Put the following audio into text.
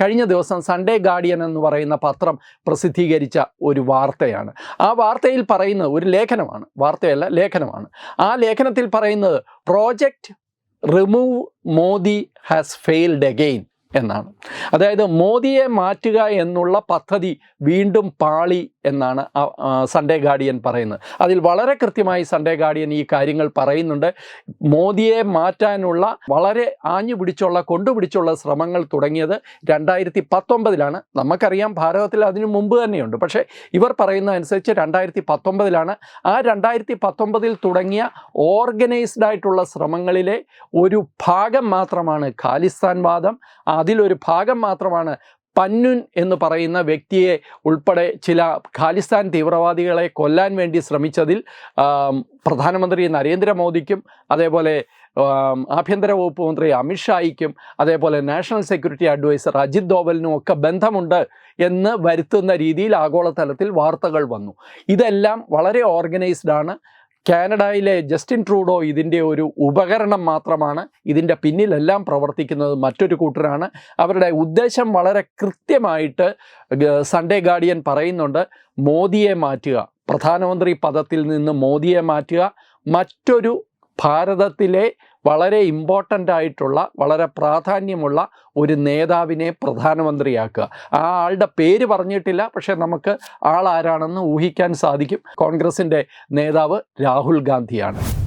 കഴിഞ്ഞ ദിവസം Sunday guardian എന്ന് പറയുന്ന പത്രം പ്രസിദ്ധീകരിച്ച ഒരു വാർത്തയാണ്. ആ വാർത്തയിൽ പറയുന്നത് ഒരു ലേഖനമാണ് വാർത്തയല്ല ലേഖനമാണ്. ആ ലേഖനത്തിൽ പറയുന്നത് project remove Modi has failed again എന്നാണ്. അതായത് മോദിയെ മാറ്റുക എന്നുള്ള പദ്ധതി വീണ്ടും പാളി എന്നാണ് സൺഡേ ഗാർഡിയൻ പറയുന്നത്. അതിൽ വളരെ കൃത്യമായി സൺഡേ ഗാർഡിയൻ ഈ കാര്യങ്ങൾ പറയുന്നുണ്ട്. മോദിയെ മാറ്റാനുള്ള വളരെ ആഞ്ഞു പിടിച്ചുള്ള കൊണ്ടുപിടിച്ചുള്ള ശ്രമങ്ങൾ തുടങ്ങിയത് രണ്ടായിരത്തി പത്തൊമ്പതിലാണ് നമുക്കറിയാം ഭാരതത്തിൽ അതിനു മുമ്പ് തന്നെയുണ്ട്. പക്ഷേ ഇവർ പറയുന്ന അനുസരിച്ച് രണ്ടായിരത്തി പത്തൊമ്പതിലാണ് ആ രണ്ടായിരത്തി പത്തൊമ്പതിൽ തുടങ്ങിയ ഓർഗനൈസ്ഡ് ആയിട്ടുള്ള ശ്രമങ്ങളിലെ ഒരു ഭാഗം മാത്രമാണ് ഖാലിസ്ഥാൻ വാദം. അതിലൊരു ഭാഗം മാത്രമാണ് പന്നുൻ എന്ന് പറയുന്ന വ്യക്തിയെ ഉൾപ്പെടെ ചില ഖാലിസ്ഥാൻ തീവ്രവാദികളെ കൊല്ലാൻ വേണ്ടി ശ്രമിച്ചതിൽ പ്രധാനമന്ത്രി നരേന്ദ്രമോദിക്കും അതേപോലെ ആഭ്യന്തര വകുപ്പ് മന്ത്രി അമിത്ഷായ്ക്കും അതേപോലെ നാഷണൽ സെക്യൂരിറ്റി അഡ്വൈസർ അജിത് ദോവലിനും ഒക്കെ ബന്ധമുണ്ട് എന്ന് വരുത്തുന്ന രീതിയിൽ ആഗോളതലത്തിൽ വാർത്തകൾ വന്നു. ഇതെല്ലാം വളരെ ഓർഗനൈസ്ഡ് ആണ്. കാനഡയിലെ ജസ്റ്റിൻ ട്രൂഡോ ഇതിന്റെ ഒരു ഉപകരണം മാത്രമാണ്. ഇതിന്റെ പിന്നിലെല്ലാം പ്രവർത്തിക്കുന്നത് മറ്റൊരു കൂട്ടരാണ്. അവരുടെ ഉദ്ദേശം വളരെ കൃത്യമായിട്ട് സൺഡേ ഗാർഡിയൻ പറയുന്നുണ്ട് മോദിയെ മാറ്റുക. പ്രധാനമന്ത്രി പദത്തിൽ നിന്ന് മോദിയെ മാറ്റുക. മറ്റൊരു ഭാരതത്തിലെ വളരെ ഇമ്പോർട്ടന്റ് ആയിട്ടുള്ള വളരെ പ്രാധാന്യമുള്ള ഒരു നേതാവിനെ പ്രധാനമന്ത്രിയാക്കുക. ആ ആളുടെ പേര് പറഞ്ഞിട്ടില്ല പക്ഷേ നമുക്ക് ആൾ ആരാണെന്ന് ഊഹിക്കാൻ സാധിക്കും. കോൺഗ്രസിന്റെ നേതാവ് രാഹുൽ ഗാന്ധിയാണ്.